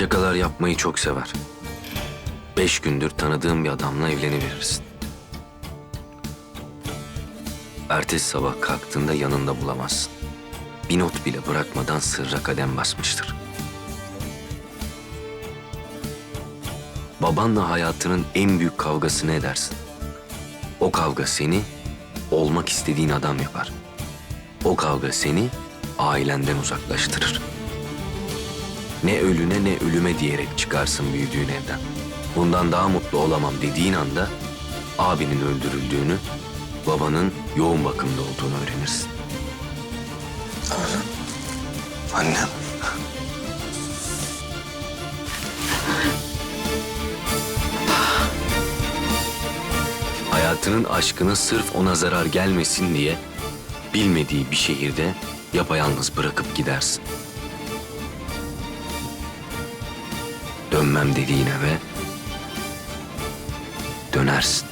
şakalar yapmayı çok sever. Beş gündür tanıdığım bir adamla evleniverirsin. Ertesi sabah kalktığında yanında bulamazsın. Bir not bile bırakmadan sırra kadem basmıştır. Babanla hayatının en büyük kavgasını edersin. O kavga seni olmak istediğin adam yapar. O kavga seni ailenden uzaklaştırır. Ne ölüne ne ölüme diyerek çıkarsın büyüdüğün evden. Bundan daha mutlu olamam dediğin anda abinin öldürüldüğünü, babanın yoğun bakımda olduğunu öğrenirsin. Annem. Hayatının aşkını sırf ona zarar gelmesin diye bilmediği bir şehirde yapayalnız bırakıp gidersin. Dönmem dediğin eve dönersin.